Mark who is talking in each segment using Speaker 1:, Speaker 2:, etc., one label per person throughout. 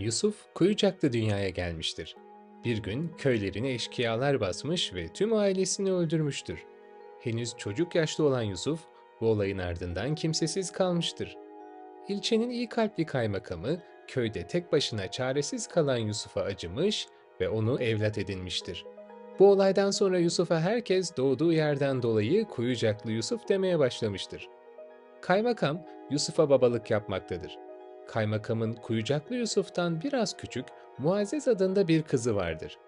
Speaker 1: Yusuf Kuyucak'ta dünyaya gelmiştir. Bir gün köylerini eşkıyalar basmış ve tüm ailesini öldürmüştür. Henüz çocuk yaşta olan Yusuf bu olayın ardından kimsesiz kalmıştır. İlçenin iyi kalpli kaymakamı köyde tek başına çaresiz kalan Yusuf'a acımış ve onu evlat edinmiştir. Bu olaydan sonra Yusuf'a herkes doğduğu yerden dolayı Kuyucaklı Yusuf demeye başlamıştır. Kaymakam Yusuf'a babalık yapmaktadır. Kaymakamın Kuyucaklı Yusuf'tan biraz küçük Muazzez adında bir kızı vardır.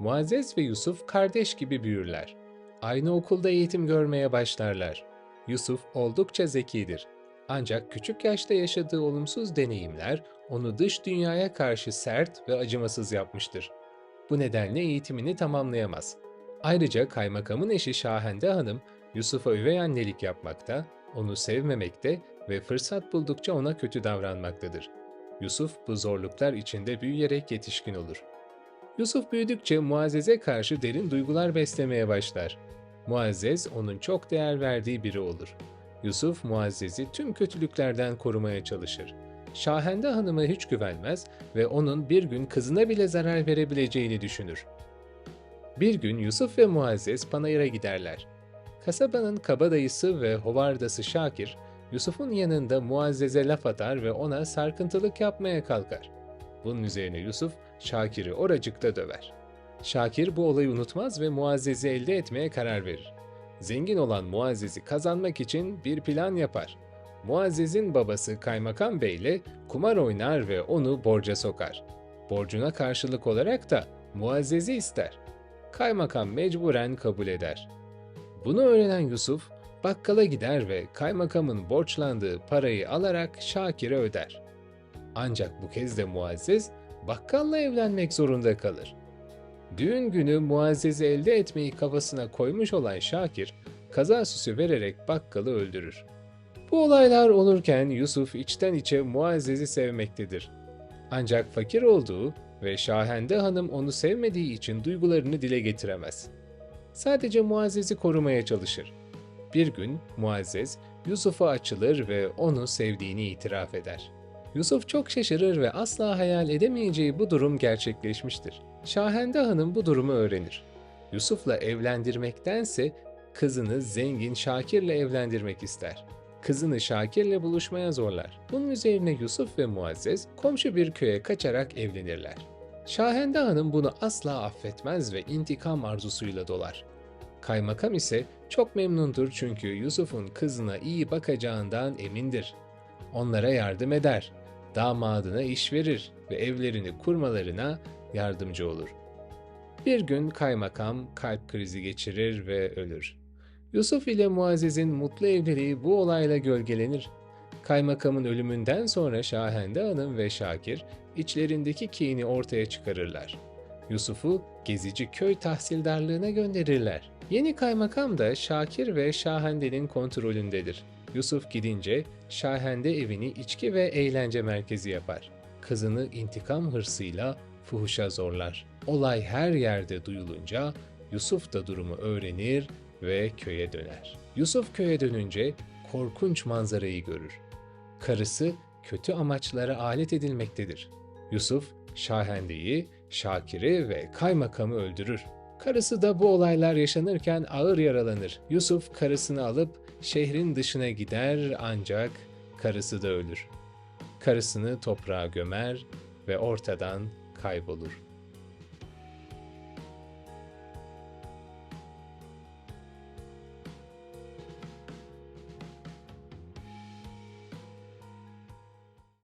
Speaker 1: Muazzez ve Yusuf kardeş gibi büyürler. Aynı okulda eğitim görmeye başlarlar. Yusuf oldukça zekidir. Ancak küçük yaşta yaşadığı olumsuz deneyimler onu dış dünyaya karşı sert ve acımasız yapmıştır. Bu nedenle eğitimini tamamlayamaz. Ayrıca kaymakamın eşi Şahende Hanım Yusuf'a üvey annelik yapmakta, onu sevmemekte ve fırsat buldukça ona kötü davranmaktadır. Yusuf bu zorluklar içinde büyüyerek yetişkin olur. Yusuf büyüdükçe Muazzez'e karşı derin duygular beslemeye başlar. Muazzez onun çok değer verdiği biri olur. Yusuf Muazzez'i tüm kötülüklerden korumaya çalışır. Şahende Hanım'a hiç güvenmez ve onun bir gün kızına bile zarar verebileceğini düşünür. Bir gün Yusuf ve Muazzez panayıra giderler. Kasabanın kabadayısı ve hovardası Şakir, Yusuf'un yanında Muazzez'e laf atar ve ona sarkıntılık yapmaya kalkar. Bunun üzerine Yusuf, Şakir'i oracıkta döver. Şakir bu olayı unutmaz ve Muazzez'i elde etmeye karar verir. Zengin olan Muazzez'i kazanmak için bir plan yapar. Muazzez'in babası Kaymakam Bey ile kumar oynar ve onu borca sokar. Borcuna karşılık olarak da Muazzez'i ister. Kaymakam mecburen kabul eder. Bunu öğrenen Yusuf, bakkala gider ve kaymakamın borçlandığı parayı alarak Şakir'e öder. Ancak bu kez de Muazzez, bakkalla evlenmek zorunda kalır. Düğün günü Muazzez'i elde etmeyi kafasına koymuş olan Şakir, kaza süsü vererek bakkalı öldürür. Bu olaylar olurken Yusuf içten içe Muazzez'i sevmektedir. Ancak fakir olduğu ve Şahende Hanım onu sevmediği için duygularını dile getiremez. Sadece Muazzez'i korumaya çalışır. Bir gün Muazzez Yusuf'a açılır ve onu sevdiğini itiraf eder. Yusuf çok şaşırır ve asla hayal edemeyeceği bu durum gerçekleşmiştir. Şahende Hanım bu durumu öğrenir. Yusuf'la evlendirmektense kızını zengin Şakir'le evlendirmek ister. Kızını Şakir'le buluşmaya zorlar. Bunun üzerine Yusuf ve Muazzez komşu bir köye kaçarak evlenirler. Şahende Hanım bunu asla affetmez ve intikam arzusuyla dolar. Kaymakam ise çok memnundur çünkü Yusuf'un kızına iyi bakacağından emindir. Onlara yardım eder, damadına iş verir ve evlerini kurmalarına yardımcı olur. Bir gün kaymakam kalp krizi geçirir ve ölür. Yusuf ile Muazzez'in mutlu evliliği bu olayla gölgelenir. Kaymakamın ölümünden sonra Şahende Hanım ve Şakir içlerindeki kini ortaya çıkarırlar. Yusuf'u gezici köy tahsildarlığına gönderirler. Yeni kaymakam da Şakir ve Şahende'nin kontrolündedir. Yusuf gidince Şahende evini içki ve eğlence merkezi yapar. Kızını intikam hırsıyla fuhuşa zorlar. Olay her yerde duyulunca Yusuf da durumu öğrenir ve köye döner. Yusuf köye dönünce korkunç manzarayı görür. Karısı kötü amaçlara alet edilmektedir. Yusuf, Şahende'yi, Şakir'i ve kaymakamı öldürür. Karısı da bu olaylar yaşanırken ağır yaralanır. Yusuf karısını alıp şehrin dışına gider ancak karısı da ölür. Karısını toprağa gömer ve ortadan kaybolur.